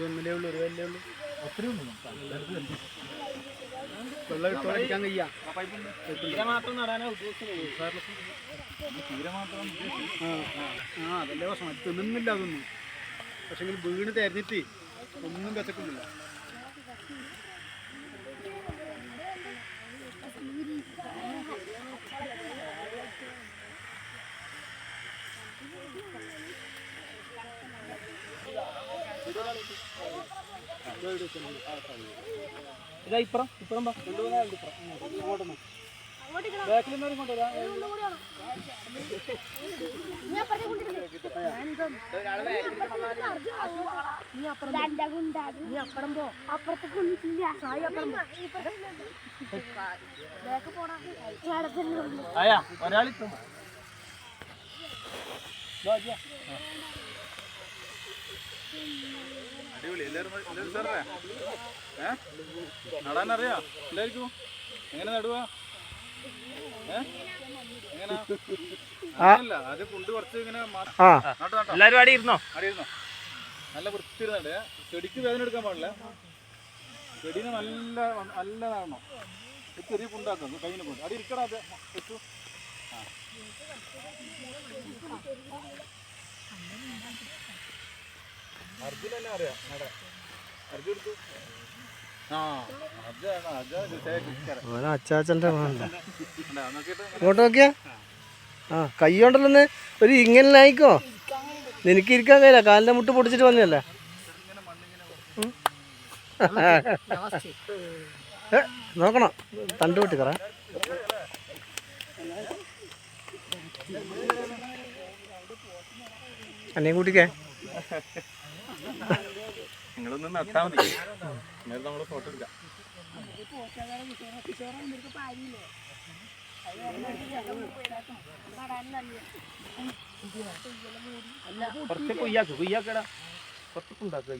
ഒന്നിലേ ഉള്ളൂ മാത്രം ആ അതല്ലേ പ്രശ്നം അത് തിന്നുന്നില്ല അതൊന്നും പക്ഷെ വീണ് തെരഞ്ഞിട്ട് ഒന്നും വെച്ചിട്ടില്ല ഇതാ ഇപ്പുറം ഇപ്പുറം ബാക്കിൽ നിന്നവരും കൊണ്ടുവരാം നീ അപ്പുറം പോ അപ്പുറത്തേക്ക് ഒന്നില്ല സായി അപ്പുറം അടിപൊളി. എല്ലാവരും എല്ലാവരും സാറേ ഏ? നടാൻ അറിയാ എല്ലാവർക്കും എങ്ങനെ നടുവാ? ആ. നട്ടോ നട്ടോ? അടി ഇരുന്നോ നല്ല വൃത്തി നടേ ചെടിക്ക് വേദന എടുക്കാൻ പാടില്ല. ചെടീനെ നല്ല നല്ല നടണം ചെറിയ പുണ്ടാക്കുന്നു കയ്യിനെ കൊണ്ട്. അടി ഇരിക്കടാ അത്. വെച്ചു. അർജുനല്ലേ അറിയാം. നടാ അർജുൻ എടുത്തു. അച്ചാച്ചന്റെ നോക്കിയിട്ട് ഇങ്ങോട്ട് നോക്കിയാ? ആ കൈ കൊണ്ടല്ലോ ഒരു ഇങ്ങനെ ആയിക്കോ നിനക്ക് ഇരിക്കാൻ കഴിയില്ല. കാലിന്റെ മുട്ട് പൊടിച്ചിട്ട് വന്നല്ലേ നോക്കണം? തണ്ട് പൊട്ടിക്കറ. എന്നെ കൂട്ടിക്കേ? നിങ്ങളൊന്ന് നട്ടാ മതി. നേരത്തെ നമ്മൾ ഫോട്ടോ എടുക്കാം. കുറച്ച് കൊയ്യാക്ക് കൊയ്യാക്കടാ. കുറച്ച് ഉണ്ടാക്കുക